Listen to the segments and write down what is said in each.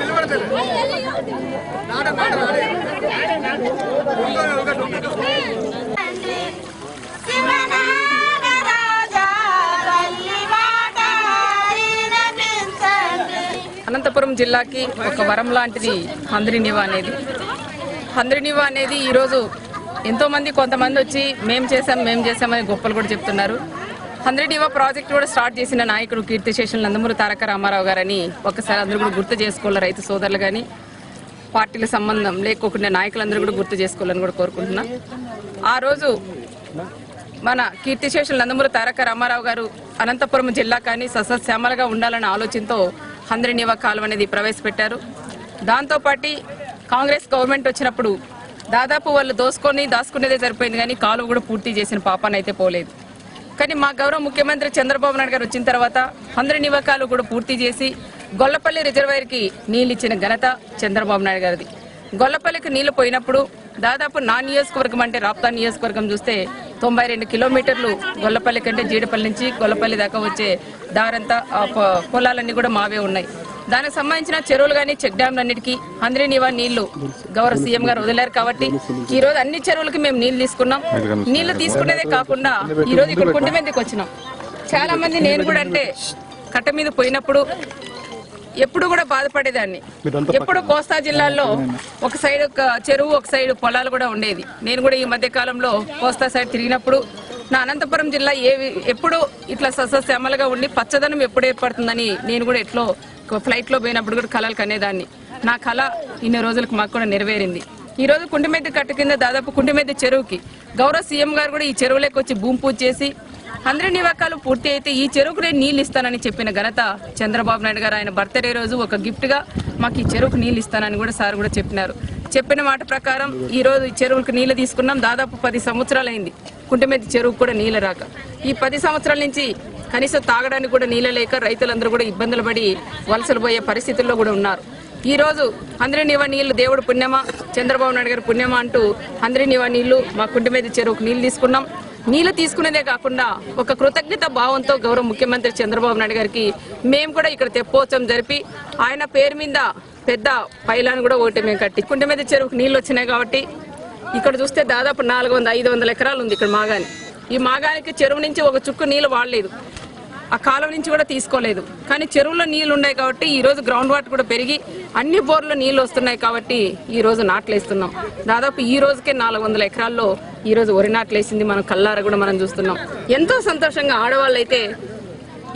నిలబడతాడు నాట నాట నాడే అనంతపురం జిల్లాకి ఒక వరం లాంటిది హంద్రినివా అనేది. హంద్రినివా అనేది ఈరోజు ఎంతోమంది కొంతమంది వచ్చి మేం చేసాం మేం చేసామని గొప్పలు కూడా చెప్తున్నారు. హంద్రినివా ప్రాజెక్ట్ కూడా స్టార్ట్ చేసిన నాయకుడు కీర్తిశేషులు నందమూరి తారక రామారావు గారని ఒకసారి అందరూ కూడా గుర్తు చేసుకోవాలి రైతు సోదరులు కానీ పార్టీల సంబంధం లేకోకుండా నాయకులందరూ కూడా గుర్తు చేసుకోవాలని కూడా కోరుకుంటున్నా. ఆ రోజు మన కీర్తిశేషులు నందమూరి తారక రామారావు గారు అనంతపురం జిల్లా కానీ సస్యశ్యామలగా ఉండాలనే ఆలోచనతో హంద్రినివా కాలువ అనేది ప్రవేశపెట్టారు దాంతోపాటు కాంగ్రెస్ గవర్నమెంట్ వచ్చినప్పుడు దాదాపు వాళ్ళు దోసుకొని దాచుకునేదే సరిపోయింది కానీ కాలువ కూడా పూర్తి చేసిన పాపానైతే పోలేదు. కానీ మా గౌరవ ముఖ్యమంత్రి చంద్రబాబు నాయుడు గారు వచ్చిన తర్వాత అందరి నివకాలు కూడా పూర్తి చేసి గొల్లపల్లి రిజర్వాయర్కి నీళ్ళు ఇచ్చిన ఘనత చంద్రబాబు నాయుడు గారిది. గొల్లపల్లికి నీళ్ళు పోయినప్పుడు దాదాపు నా నియోజకవర్గం అంటే రాప్తా నియోజకవర్గం చూస్తే తొంభై రెండు కిలోమీటర్లు గొల్లపల్లి కంటే జీడిపల్లి నుంచి గొల్లపల్లి దాకా వచ్చే దారంతా పొలాలన్నీ కూడా మావే ఉన్నాయి. దానికి సంబంధించిన చెరువులు కానీ చెక్ డ్యాంలు అన్నిటికీ అందరి నివా నీళ్ళు గౌరవ సీఎం గారు వదిలేరు కాబట్టి ఈ రోజు అన్ని చెరువులకి మేము నీళ్ళు తీసుకున్నాం. నీళ్ళు తీసుకునేదే కాకుండా ఈ రోజు ఇక్కడ కుంటి మీదకి వచ్చినాం. చాలా మంది నేను కూడా అంటే కట్ట మీద పోయినప్పుడు ఎప్పుడు కూడా బాధపడేదాన్ని. ఎప్పుడు కోస్తా జిల్లాల్లో ఒక సైడ్ ఒక చెరువు ఒక సైడ్ పొలాలు కూడా ఉండేది. నేను కూడా ఈ మధ్య కాలంలో కోస్తా సైడ్ తిరిగినప్పుడు నా అనంతపురం జిల్లా ఏ ఎప్పుడు ఇట్లా సస్యశ్యామలుగా ఉండి పచ్చదనం ఎప్పుడు ఏర్పడుతుందని నేను కూడా ఎట్లో ఫ్లైట్లో పోయినప్పుడు కూడా కలలు కనేదాన్ని. నా కళ ఇన్ని రోజులకు మాకు కూడా నెరవేరింది. ఈ రోజు కుంటిమెద్ది కట్ట కింద దాదాపు కుంటిమెద్ది చెరువుకి. గౌరవ సీఎం గారు కూడా ఈ చెరువులోకి వచ్చి భూమి పూజ చేసి అందరి నివాకాలు పూర్తి అయితే ఈ చెరువుకు నేను నీళ్ళు ఇస్తానని చెప్పిన ఘనత చంద్రబాబు నాయుడు గారు. ఆయన బర్త్డే రోజు ఒక గిఫ్ట్గా మాకు ఈ చెరువుకు నీళ్ళు ఇస్తానని కూడా సార్ కూడా చెప్పినారు. చెప్పిన మాట ప్రకారం ఈ రోజు ఈ చెరువులకు నీళ్ళు తీసుకున్నాం. దాదాపు పది సంవత్సరాలు అయింది కుంటమెత్తి చెరువుకు కూడా నీళ్ళు రాక. ఈ పది సంవత్సరాల నుంచి కనీసం తాగడానికి కూడా నీళ్ళు లేక రైతులందరూ కూడా ఇబ్బందులు పడి వలసలు పోయే పరిస్థితుల్లో కూడా ఉన్నారు. ఈరోజు రోజు అందరి నీళ్ళు దేవుడు పుణ్యమా చంద్రబాబు నాయుడు గారి పుణ్యమా అంటూ అందరి నివా నీళ్ళు మా మీద చెరువుకు నీళ్ళు తీసుకున్నాం. నీళ్ళు తీసుకునేదే కాకుండా ఒక కృతజ్ఞత భావంతో గౌరవ ముఖ్యమంత్రి చంద్రబాబు నాయుడు గారికి మేము కూడా ఇక్కడ తెప్పోత్సవం జరిపి ఆయన పేరు మీద పెద్ద పైలాన్ని కూడా ఒకటి మేము కట్టి కుంట మీద చెరువుకు నీళ్ళు వచ్చినాయి కాబట్టి ఇక్కడ చూస్తే దాదాపు నాలుగు వందల ఐదు వందల ఎకరాలు ఉంది ఇక్కడ మాగాని. ఈ మాగానికి చెరువు నుంచి ఒక చుక్కు నీళ్ళు వాడలేదు. ఆ కాలం నుంచి కూడా తీసుకోలేదు. కానీ చెరువులో నీళ్ళు ఉన్నాయి కాబట్టి ఈ రోజు గ్రౌండ్ వాటర్ కూడా పెరిగి అన్ని బోర్లో నీళ్ళు వస్తున్నాయి కాబట్టి ఈ రోజు నాట్లేస్తున్నాం. దాదాపు ఈ రోజుకే నాలుగు వందల ఎకరాల్లో ఈ రోజు వరి నాట్లేసింది మనం కల్లార కూడా మనం చూస్తున్నాం. ఎంతో సంతోషంగా ఆడవాళ్ళు అయితే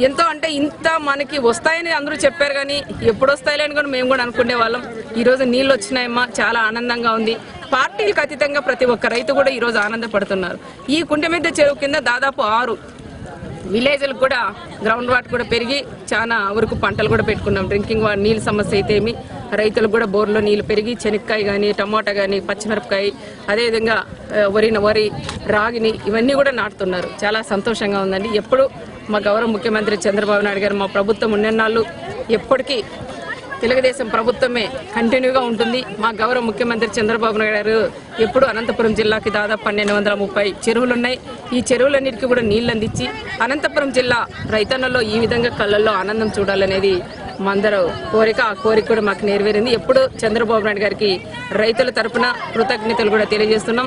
ఎంతో అంటే ఇంత మనకి వస్తాయని అందరూ చెప్పారు కానీ ఎప్పుడు వస్తాయిలే అని కూడా మేము కూడా అనుకునే వాళ్ళం. ఈ రోజు నీళ్ళు వచ్చినాయమ్మా చాలా ఆనందంగా ఉంది. పార్టీలకు అతీతంగా ప్రతి ఒక్క రైతు కూడా ఈ రోజు ఆనందపడుతున్నారు. ఈ కుంటెమిద్ద చెరువు కింద దాదాపు ఆరు విలేజ్లకు కూడా గ్రౌండ్ వాటర్ కూడా పెరిగి చాలా వరకు పంటలు కూడా పెట్టుకున్నాం. డ్రింకింగ్ వాటర్ నీళ్ళ సమస్య అయితే ఏమి? రైతులకు కూడా బోర్లో నీళ్ళు పెరిగి చెనక్కాయ కానీ టమాటా కానీ పచ్చిమిరపకాయ అదేవిధంగా వరిన వరి రాగిని ఇవన్నీ కూడా నాటుతున్నారు. చాలా సంతోషంగా ఉందండి. ఎప్పుడు మా గౌరవ ముఖ్యమంత్రి చంద్రబాబు నాయుడు గారు మా ప్రభుత్వం ఉన్నన్నాళ్ళు ఎప్పటికీ తెలుగుదేశం ప్రభుత్వమే కంటిన్యూగా ఉంటుంది. మా గౌరవ ముఖ్యమంత్రి చంద్రబాబు నాయుడు గారు ఎప్పుడు అనంతపురం జిల్లాకి దాదాపు పన్నెండు వందల ముప్పై చెరువులు ఉన్నాయి ఈ చెరువులన్నిటికీ కూడా నీళ్ళు అందించి అనంతపురం జిల్లా రైతన్నలో ఈ విధంగా కళ్ళల్లో ఆనందం చూడాలనేది మందరూ కోరిక. ఆ కోరిక కూడా మాకు నెరవేరింది. ఎప్పుడు చంద్రబాబు నాయుడు గారికి రైతుల తరపున కృతజ్ఞతలు కూడా తెలియజేస్తున్నాం.